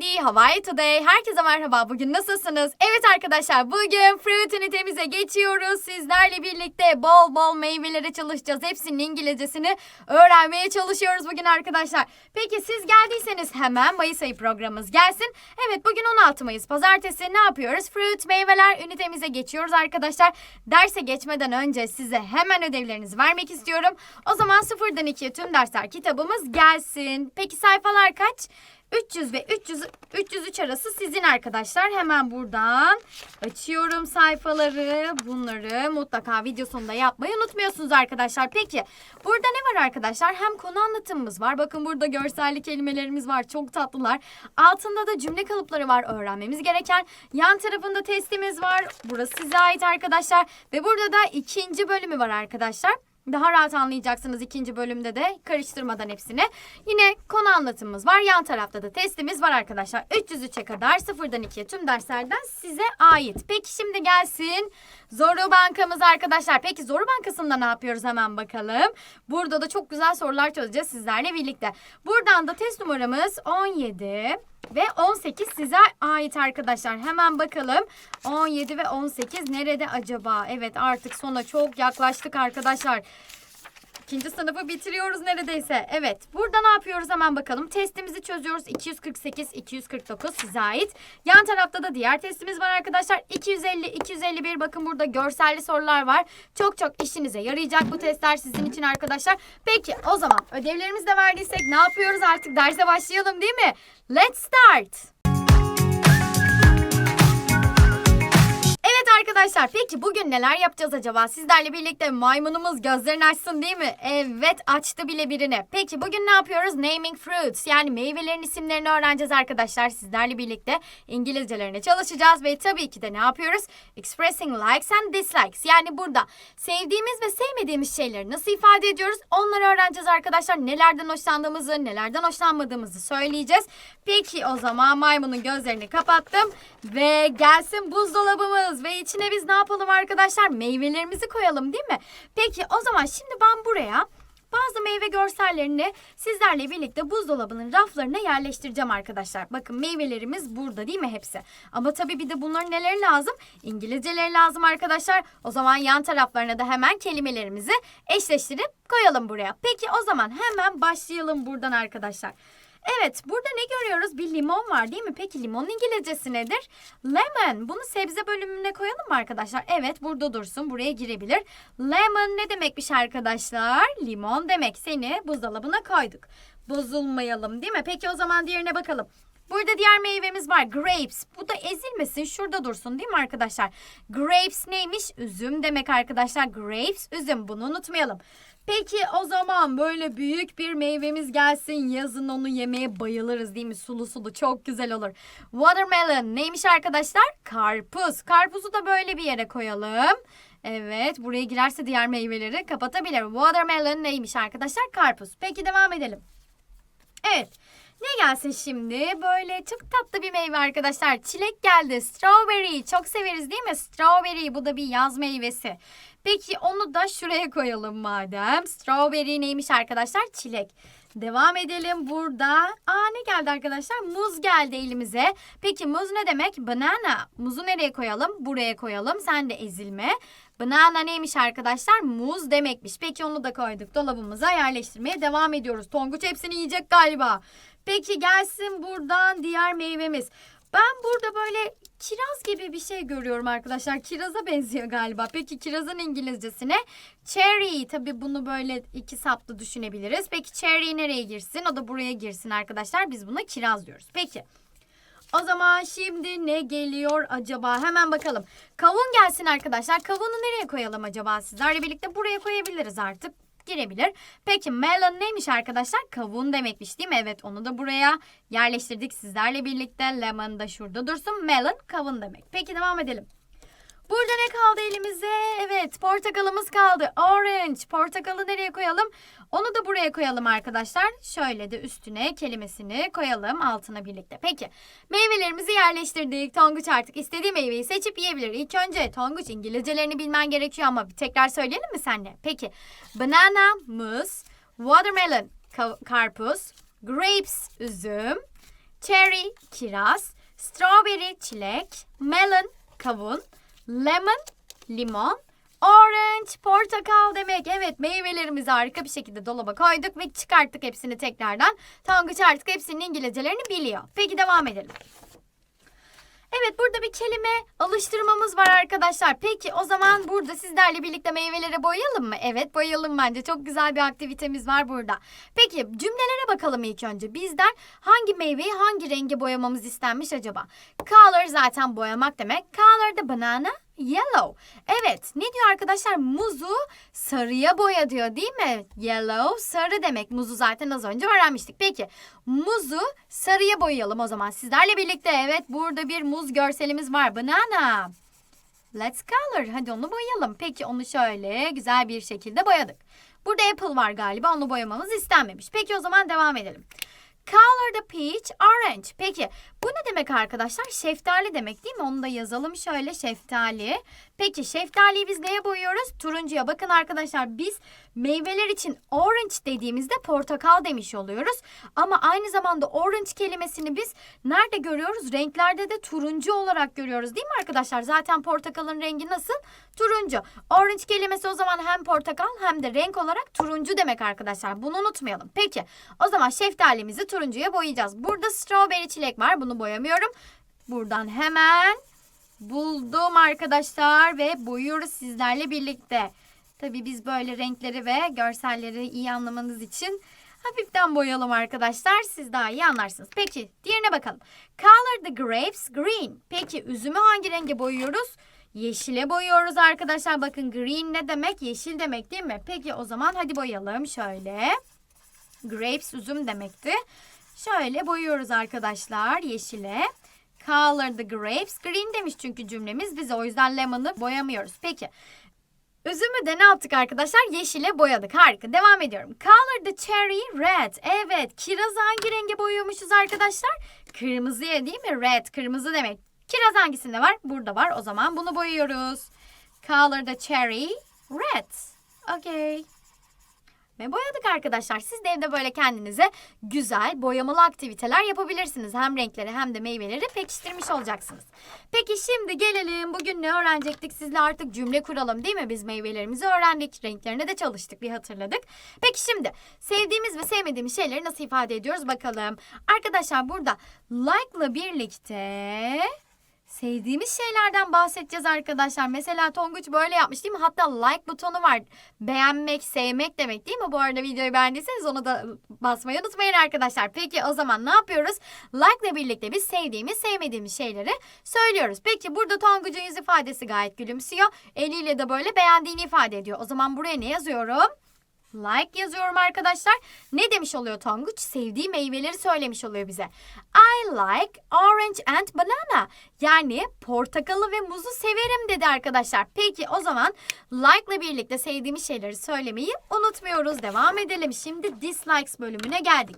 are you today? Herkese merhaba. Bugün nasılsınız? Evet arkadaşlar bugün fruit ünitemize geçiyoruz. Sizlerle birlikte bol bol meyvelere çalışacağız. Hepsinin İngilizcesini öğrenmeye çalışıyoruz bugün arkadaşlar. Peki siz geldiyseniz hemen Mayıs ayı programımız gelsin. Evet bugün 16 Mayıs pazartesi ne yapıyoruz? Fruit meyveler ünitemize geçiyoruz arkadaşlar. Derse geçmeden önce size hemen ödevlerinizi vermek istiyorum. O zaman sıfırdan ikiye tüm dersler kitabımız gelsin. Peki sayfalar kaç? 300 ve 300 303 arası sizin arkadaşlar. Hemen buradan açıyorum sayfaları. Bunları mutlaka video sonunda yapmayı unutmuyorsunuz arkadaşlar. Peki burada ne var arkadaşlar? Hem konu anlatımımız var. Bakın burada görselli kelimelerimiz var. Çok tatlılar. Altında da cümle kalıpları var öğrenmemiz gereken. Yan tarafında testimiz var. Burası size ait arkadaşlar. Ve burada da ikinci bölümü var arkadaşlar. Daha rahat anlayacaksınız ikinci bölümde de karıştırmadan hepsini. Yine konu anlatımımız var. Yan tarafta da testimiz var arkadaşlar. 303'e kadar sıfırdan 2'ye tüm derslerden size ait. Peki şimdi gelsin Zoru Bankamız arkadaşlar. Peki Zoru Bankası'nda ne yapıyoruz hemen bakalım. Burada da çok güzel sorular çözeceğiz sizlerle birlikte. Buradan da test numaramız 17 ve 18 size ait arkadaşlar. Hemen bakalım 17 ve 18 nerede acaba? Evet artık sona çok yaklaştık arkadaşlar. İkinci sınıfı bitiriyoruz neredeyse. Evet. Burada ne yapıyoruz hemen bakalım. Testimizi çözüyoruz. 248, 249 size ait. Yan tarafta da diğer testimiz var arkadaşlar. 250, 251 bakın burada görselli sorular var. Çok çok işinize yarayacak bu testler sizin için arkadaşlar. Peki o zaman ödevlerimizi de verdiysek ne yapıyoruz artık derse başlayalım değil mi? Let's start. Arkadaşlar peki bugün neler yapacağız acaba? Sizlerle birlikte maymunumuz gözlerini açsın değil mi? Evet açtı bile birini. Peki bugün ne yapıyoruz? Naming fruits yani meyvelerin isimlerini öğreneceğiz arkadaşlar. Sizlerle birlikte İngilizcelerine çalışacağız ve tabii ki de ne yapıyoruz? Expressing likes and dislikes yani burada sevdiğimiz ve sevmediğimiz şeyleri nasıl ifade ediyoruz? Onları öğreneceğiz arkadaşlar. Nelerden hoşlandığımızı, nelerden hoşlanmadığımızı söyleyeceğiz. Peki o zaman maymunun gözlerini kapattım ve gelsin buzdolabımız ve içine biz ne yapalım arkadaşlar? Meyvelerimizi koyalım değil mi? Peki o zaman şimdi ben buraya bazı meyve görsellerini sizlerle birlikte buzdolabının raflarına yerleştireceğim arkadaşlar. Bakın meyvelerimiz burada değil mi hepsi? Ama tabii bir de bunların neleri lazım? İngilizceleri lazım arkadaşlar. O zaman yan taraflarına da hemen kelimelerimizi eşleştirip koyalım buraya. Peki o zaman hemen başlayalım buradan arkadaşlar. Evet, burada ne görüyoruz? Bir limon var değil mi? Peki limonun İngilizcesi nedir? Lemon. Bunu sebze bölümüne koyalım mı arkadaşlar? Evet, burada dursun. Buraya girebilir. Lemon ne demekmiş arkadaşlar? Limon demek. Seni buzdolabına koyduk. Bozulmayalım değil mi? Peki o zaman diğerine bakalım. Burada diğer meyvemiz var. Grapes. Bu da ezilmesin. Şurada dursun değil mi arkadaşlar? Grapes neymiş? Üzüm demek arkadaşlar. Grapes, üzüm. Bunu unutmayalım. Peki o zaman böyle büyük bir meyvemiz gelsin. Yazın onu yemeye bayılırız değil mi? Sulu sulu çok güzel olur. Watermelon neymiş arkadaşlar? Karpuz. Karpuzu da böyle bir yere koyalım. Evet buraya girerse diğer meyveleri kapatabilir. Watermelon neymiş arkadaşlar? Karpuz. Peki devam edelim. Evet. Ne gelsin şimdi? Böyle çok tatlı bir meyve arkadaşlar. Çilek geldi. Strawberry. Çok severiz değil mi? Strawberry. Bu da bir yaz meyvesi. Peki onu da şuraya koyalım madem. Strawberry neymiş arkadaşlar? Çilek. Devam edelim burada. Aa ne geldi arkadaşlar? Muz geldi elimize. Peki muz ne demek? Banana. Muzu nereye koyalım? Buraya koyalım. Sen de ezilme. Banana neymiş arkadaşlar? Muz demekmiş. Peki onu da koyduk. Dolabımıza yerleştirmeye devam ediyoruz. Tonguç hepsini yiyecek galiba. Peki gelsin buradan diğer meyvemiz. Ben burada böyle kiraz gibi bir şey görüyorum arkadaşlar. Kiraza benziyor galiba. Peki kirazın İngilizcesi ne? Cherry. Tabii bunu böyle iki saplı düşünebiliriz. Peki cherry nereye girsin? O da buraya girsin arkadaşlar. Biz buna kiraz diyoruz. Peki. O zaman şimdi ne geliyor acaba? Hemen bakalım. Kavun gelsin arkadaşlar. Kavunu nereye koyalım acaba sizlerle birlikte? Buraya koyabiliriz artık girebilir. Peki melon neymiş arkadaşlar? Kavun demekmiş değil mi? Evet onu da buraya yerleştirdik sizlerle birlikte. Lemon da şurada dursun. Melon kavun demek. Peki devam edelim. Burada ne kaldı elimize? Evet portakalımız kaldı. Orange. Portakalı nereye koyalım? Onu da buraya koyalım arkadaşlar. Şöyle de üstüne kelimesini koyalım altına birlikte. Peki meyvelerimizi yerleştirdik. Tonguç artık istediği meyveyi seçip yiyebilir. İlk önce Tonguç İngilizcelerini bilmen gerekiyor ama bir tekrar söyleyelim mi senle? Peki banana, muz, watermelon, ka- karpuz, grapes, üzüm, cherry, kiraz, strawberry, çilek, melon, kavun, lemon, limon, orange, portakal demek. Evet meyvelerimizi harika bir şekilde dolaba koyduk ve çıkarttık hepsini tekrardan. Tonguç artık hepsinin İngilizcelerini biliyor. Peki devam edelim. Bir kelime alıştırmamız var arkadaşlar. Peki o zaman burada sizlerle birlikte meyvelere boyayalım mı? Evet boyayalım bence. Çok güzel bir aktivitemiz var burada. Peki cümlelere bakalım ilk önce. Bizden hangi meyveyi hangi renge boyamamız istenmiş acaba? Color zaten boyamak demek. Color the banana yellow. Evet ne diyor arkadaşlar? Muzu sarıya boya diyor değil mi? Yellow sarı demek. Muzu zaten az önce öğrenmiştik. Peki muzu sarıya boyayalım o zaman sizlerle birlikte. Evet burada bir muz görselimiz var. Banana. Let's color. Hadi onu boyayalım. Peki onu şöyle güzel bir şekilde boyadık. Burada apple var galiba. Onu boyamamız istenmemiş. Peki o zaman devam edelim. Color the peach orange. Peki bu ne demek arkadaşlar? Şeftali demek değil mi? Onu da yazalım şöyle şeftali. Peki şeftaliyi biz neye boyuyoruz? Turuncuya. Bakın arkadaşlar biz meyveler için orange dediğimizde portakal demiş oluyoruz. Ama aynı zamanda orange kelimesini biz nerede görüyoruz? Renklerde de turuncu olarak görüyoruz değil mi arkadaşlar? Zaten portakalın rengi nasıl? Turuncu. Orange kelimesi o zaman hem portakal hem de renk olarak turuncu demek arkadaşlar. Bunu unutmayalım. Peki o zaman şeftalimizi turuncuya boyayacağız. Burada strawberry çilek var. Bunu boyamıyorum. Buradan hemen buldum arkadaşlar ve boyuyoruz sizlerle birlikte. Tabii biz böyle renkleri ve görselleri iyi anlamanız için hafiften boyayalım arkadaşlar. Siz daha iyi anlarsınız. Peki diğerine bakalım. Color the grapes green. Peki üzümü hangi renge boyuyoruz? Yeşile boyuyoruz arkadaşlar. Bakın green ne demek? Yeşil demek değil mi? Peki o zaman hadi boyayalım şöyle. Grapes üzüm demekti. Şöyle boyuyoruz arkadaşlar yeşile. Color the grapes green demiş çünkü cümlemiz bize o yüzden lemon'ı boyamıyoruz. Peki Üzümü de ne yaptık arkadaşlar? Yeşile boyadık. Harika. Devam ediyorum. Color the cherry red. Evet. Kirazı hangi renge boyuyormuşuz arkadaşlar? Kırmızıya değil mi? Red. Kırmızı demek. Kiraz hangisinde var? Burada var. O zaman bunu boyuyoruz. Color the cherry red. Okay. Ve boyadık arkadaşlar. Siz de evde böyle kendinize güzel boyamalı aktiviteler yapabilirsiniz. Hem renkleri hem de meyveleri pekiştirmiş olacaksınız. Peki şimdi gelelim. Bugün ne öğrenecektik? Sizle artık cümle kuralım değil mi? Biz meyvelerimizi öğrendik. Renklerine de çalıştık. Bir hatırladık. Peki şimdi sevdiğimiz ve sevmediğimiz şeyleri nasıl ifade ediyoruz bakalım. Arkadaşlar burada like'la birlikte Sevdiğimiz şeylerden bahsedeceğiz arkadaşlar. Mesela Tonguç böyle yapmış değil mi? Hatta like butonu var. Beğenmek, sevmek demek değil mi? Bu arada videoyu beğendiyseniz onu da basmayı unutmayın arkadaşlar. Peki o zaman ne yapıyoruz? Like ile birlikte biz sevdiğimiz, sevmediğimiz şeyleri söylüyoruz. Peki burada Tonguç'un yüz ifadesi gayet gülümsüyor. Eliyle de böyle beğendiğini ifade ediyor. O zaman buraya ne yazıyorum? Like yazıyorum arkadaşlar. Ne demiş oluyor Tonguç? Sevdiği meyveleri söylemiş oluyor bize. I like orange and banana. Yani portakalı ve muzu severim dedi arkadaşlar. Peki o zaman like ile birlikte sevdiğimiz şeyleri söylemeyi unutmuyoruz. Devam edelim. Şimdi dislikes bölümüne geldik.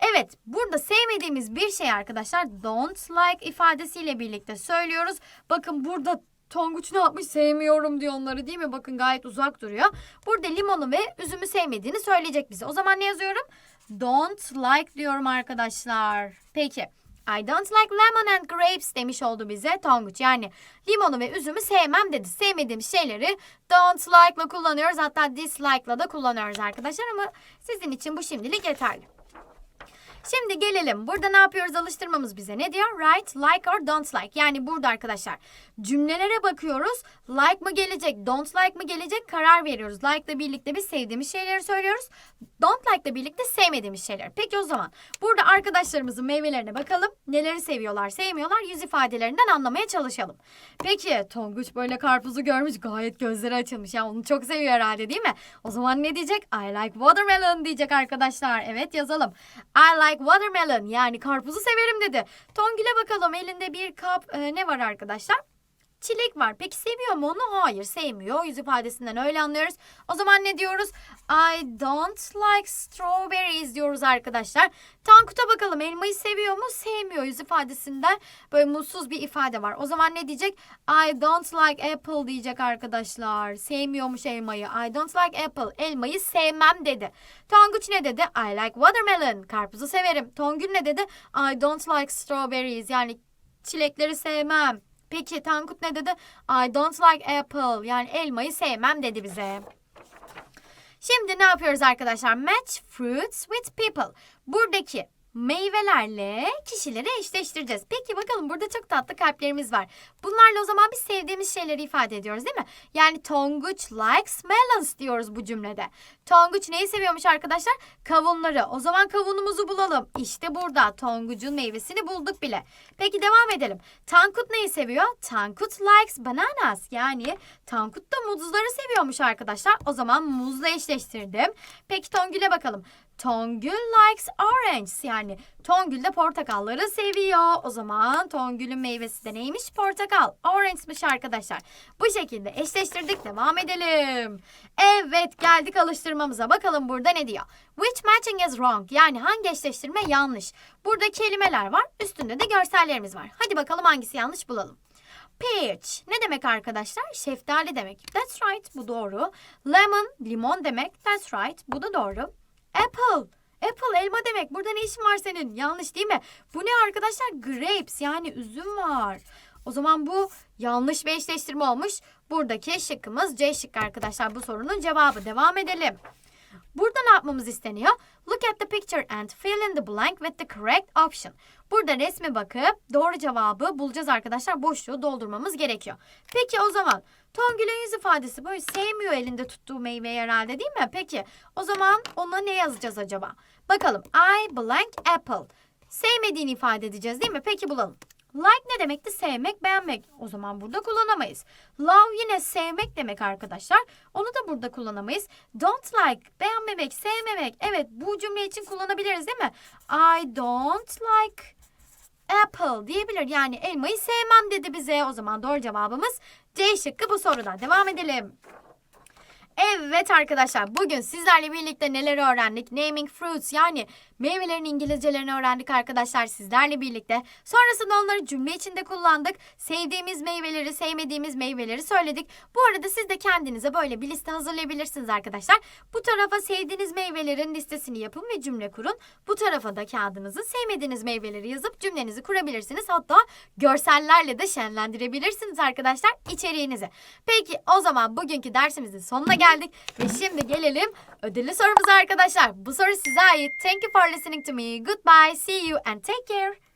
Evet burada sevmediğimiz bir şey arkadaşlar don't like ifadesiyle birlikte söylüyoruz. Bakın burada Tonguç ne yapmış? Sevmiyorum diyor onları değil mi? Bakın gayet uzak duruyor. Burada limonu ve üzümü sevmediğini söyleyecek bize. O zaman ne yazıyorum? Don't like diyorum arkadaşlar. Peki. I don't like lemon and grapes demiş oldu bize Tonguç. Yani limonu ve üzümü sevmem dedi. Sevmediğim şeyleri don't like'la kullanıyoruz. Hatta dislike'la da kullanıyoruz arkadaşlar ama sizin için bu şimdilik yeterli. Şimdi gelelim. Burada ne yapıyoruz? Alıştırmamız bize ne diyor? Write like or don't like. Yani burada arkadaşlar cümlelere bakıyoruz. Like mı gelecek, don't like mı gelecek karar veriyoruz. Like ile birlikte biz sevdiğimiz şeyleri söylüyoruz. Don't like ile birlikte sevmediğimiz şeyler. Peki o zaman burada arkadaşlarımızın meyvelerine bakalım. Neleri seviyorlar, sevmiyorlar yüz ifadelerinden anlamaya çalışalım. Peki Tonguç böyle karpuzu görmüş gayet gözleri açılmış. Ya onu çok seviyor herhalde değil mi? O zaman ne diyecek? I like watermelon diyecek arkadaşlar. Evet yazalım. I like watermelon yani karpuzu severim dedi. Tongül'e bakalım elinde bir kap e, ne var arkadaşlar? Çilek var. Peki seviyor mu onu? Hayır sevmiyor. Yüz ifadesinden öyle anlıyoruz. O zaman ne diyoruz? I don't like strawberries diyoruz arkadaşlar. Tankut'a bakalım elmayı seviyor mu? Sevmiyor yüz ifadesinden. Böyle mutsuz bir ifade var. O zaman ne diyecek? I don't like apple diyecek arkadaşlar. Sevmiyormuş elmayı. I don't like apple. Elmayı sevmem dedi. Tonguç ne dedi? I like watermelon. Karpuzu severim. Tongül ne dedi? I don't like strawberries. Yani çilekleri sevmem. Peki Tankut ne dedi? I don't like apple. Yani elmayı sevmem dedi bize. Şimdi ne yapıyoruz arkadaşlar? Match fruits with people. Buradaki meyvelerle kişileri eşleştireceğiz. Peki bakalım burada çok tatlı kalplerimiz var. Bunlarla o zaman biz sevdiğimiz şeyleri ifade ediyoruz değil mi? Yani Tonguç likes melons diyoruz bu cümlede. Tonguç neyi seviyormuş arkadaşlar? Kavunları. O zaman kavunumuzu bulalım. İşte burada Tonguç'un meyvesini bulduk bile. Peki devam edelim. Tankut neyi seviyor? Tankut likes bananas. Yani Tankut da muzları seviyormuş arkadaşlar. O zaman muzla eşleştirdim. Peki Tongül'e bakalım. Tongül likes orange. Yani Tongül de portakalları seviyor. O zaman Tongül'ün meyvesi de neymiş? Portakal. Orange'miş arkadaşlar. Bu şekilde eşleştirdik. Devam edelim. Evet geldik alıştırmamıza. Bakalım burada ne diyor? Which matching is wrong? Yani hangi eşleştirme yanlış? Burada kelimeler var. Üstünde de görsellerimiz var. Hadi bakalım hangisi yanlış bulalım. Peach ne demek arkadaşlar? Şeftali demek. That's right bu doğru. Lemon limon demek. That's right bu da doğru. Apple Apple elma demek. Burada ne işin var senin? Yanlış değil mi? Bu ne arkadaşlar? Grapes yani üzüm var. O zaman bu yanlış bir eşleştirme olmuş. Buradaki şıkkımız C şıkkı arkadaşlar. Bu sorunun cevabı. Devam edelim. Burada ne yapmamız isteniyor? Look at the picture and fill in the blank with the correct option. Burada resme bakıp doğru cevabı bulacağız arkadaşlar. Boşluğu doldurmamız gerekiyor. Peki o zaman Tongül'ün yüz ifadesi böyle sevmiyor elinde tuttuğu meyveyi herhalde değil mi? Peki o zaman ona ne yazacağız acaba? Bakalım I blank apple. Sevmediğini ifade edeceğiz değil mi? Peki bulalım. Like ne demekti? Sevmek, beğenmek. O zaman burada kullanamayız. Love yine sevmek demek arkadaşlar. Onu da burada kullanamayız. Don't like, beğenmemek, sevmemek. Evet bu cümle için kullanabiliriz değil mi? I don't like apple diyebilir. Yani elmayı sevmem dedi bize. O zaman doğru cevabımız C şıkkı bu soruda. Devam edelim. Evet arkadaşlar bugün sizlerle birlikte neler öğrendik? Naming fruits yani meyvelerin İngilizcelerini öğrendik arkadaşlar sizlerle birlikte. Sonrasında onları cümle içinde kullandık. Sevdiğimiz meyveleri, sevmediğimiz meyveleri söyledik. Bu arada siz de kendinize böyle bir liste hazırlayabilirsiniz arkadaşlar. Bu tarafa sevdiğiniz meyvelerin listesini yapın ve cümle kurun. Bu tarafa da kağıdınızı sevmediğiniz meyveleri yazıp cümlenizi kurabilirsiniz. Hatta görsellerle de şenlendirebilirsiniz arkadaşlar içeriğinizi. Peki o zaman bugünkü dersimizin sonuna geldik ve şimdi gelelim ödüllü sorumuza arkadaşlar. Bu soru size ait. Thank you for listening to me. Goodbye, see you and take care.